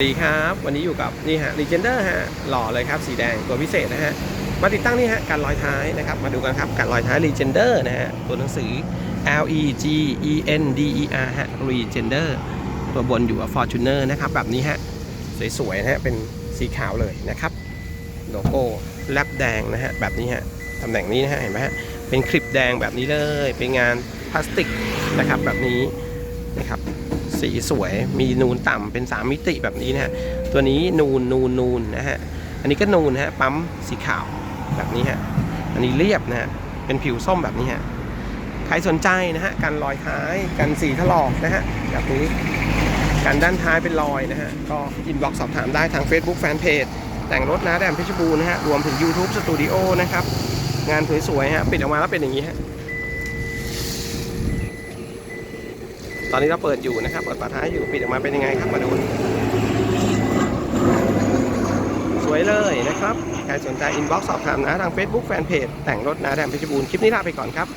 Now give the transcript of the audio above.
สวัสดีครับ วันนี้อยู่กับนี่ฮะ Legender ฮะหล่อเลยครับสีแดงตัวพิเศษนะฮะมาติดตั้งนี่ฮะการลอยท้ายนะครับมาดูกันครับการลอยท้าย Legender นะฮะตัวหนังสือ L E G E N D E R ฮะ Legender ตัวบนอยู่กับ Fortuner นะครับแบบนี้ฮะสวยๆนะฮะเป็นสีขาวเลยนะครับโลโก้แลบแดงนะฮะแบบนี้ฮะตำแหน่งนี้นะฮะเห็นไหมฮะเป็นคลิปแดงแบบนี้เลย เป็นงานพลาสติกนะครับแบบนี้ นะครับสีสวยมีนูนต่ำเป็น 3 มิติแบบนี้นะฮะตัวนี้นูนนูนนูนนะฮะอันนี้ก็นูนนะฮะปั๊มสีขาวแบบนี้ฮะอันนี้เรียบนะฮะเป็นผิวส้มแบบนี้ฮะใครสนใจนะฮะกันรอยท้ายกันสีถลอกนะฮะแบบนี้กันด้านท้ายเป็นรอยนะฮะก็อินบ็อกซ์สอบถามได้ทาง Facebook Fanpage แต่งรถนะแดมเพชรบูรณ์นะฮะรวมถึง YouTube Studio นะครับงานสวยๆฮะปิดออกมาแล้วเป็นอย่างนี้ฮะ ตอนนี้เราเปิดอยู่นะครับ เปิดฝาท้ายอยู่ ปิดออกมาเป็นยังไงครับมาดู สวยเลยนะครับ ใครสนใจอินบ็อกซ์สอบถามนะ ทาง Facebook Fanpage แต่งรถนะแดมเพชรบูรณ์ คลิปนี้ลาไปก่อนครับ